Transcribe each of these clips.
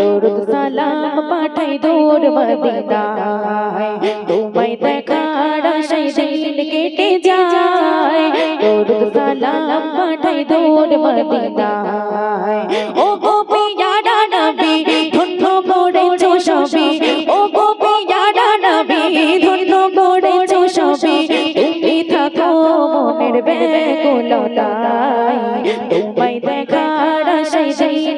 দরুদ সালাম পাঠাই দূর মদিনায় তোমায় দেখার আশায় দিন কেটে যায়। দরুদ সালাম পাঠাই দূর মদিনায় ও গো পিয়ারা নবী, ধন্য করেছ সবই। ও গো পিয়ারা নবী, ধন্য করেছ সবই। তুমি থাকো মনের ব্যাকুলতায়। তোমায় দেখার আশায়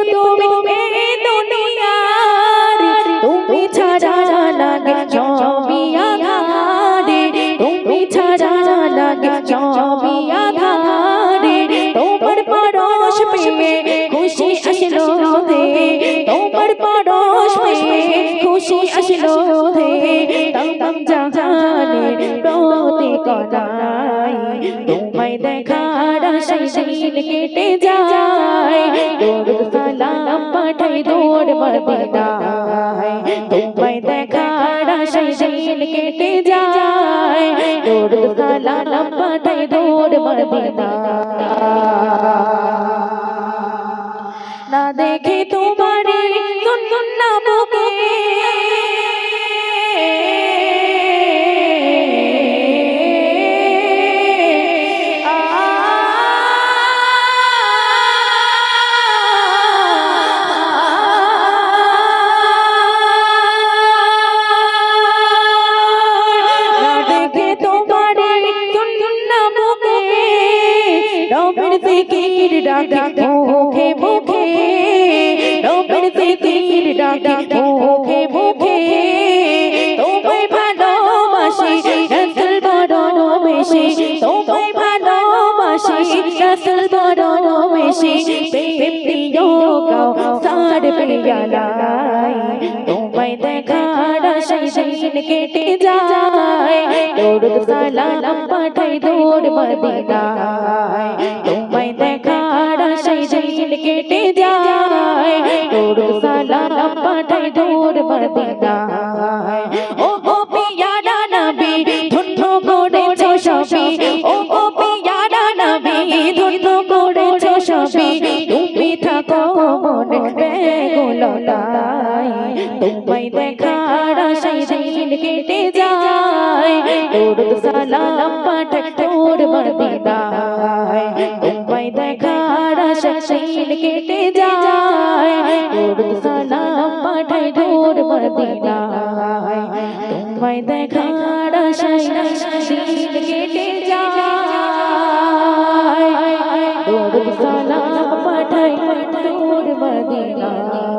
তুমি এই দুনিয়ার তুমি ছাড়া লাগে ছবি আধারে তুমি ছাড়া লাগে ছবি আধারে তোমার পরশ পেয়ে খুশি আসলো দে তোমার পরশ পেয়ে খুশি আসলো দে তম জাহানের প্রতি করাই তোমায় দেখার আশায় দিন কেটে যায় দরুদ সালাম পাঠাই দূর মদিনায় তোমায় দেখার আশায় দিন কেটে যায়। দরুদ সালাম পাঠাই দূর মদিনায় না দেখে তোমারে সুন্না রবের জিকির ডাকে মুখে মুখে রবের জিকির ডাকে মুখে মুখে। তোমায় ভালোবাসি, রসুল বড় বেশি তোমায় ভালোবাসি, রসুল বড় বেশি প্রেম প্রিয় গাও, সার প্রিয়ালাই তোমায় দেখার আশায় দিন কেটে যায় দরুদ সালাম পাঠাই দূর মদিনায় তোমায় দেখার আশায় দিন কেটে যায় দরুদ সালাম পাঠাই দূর মদিনায় ও ও পিয়ারা নবী ধন্য করেছ সবই ও ও পিয়ারা নবী ধন্য করেছ থাকো মনে বেগুলতায় তোমায় দেখার আশায় দিন কেটে যায়। দরুদ সালাম পাঠাই তোর মদিনায়। তোমায় দেখার আশায় দিন কেটে যায়। দরুদ সালাম পাঠাই তোর মদিনায়। তোমায় দেখার আশায় দিন কেটে যায়। দরুদ সালাম পাঠাই তোর মদিনায়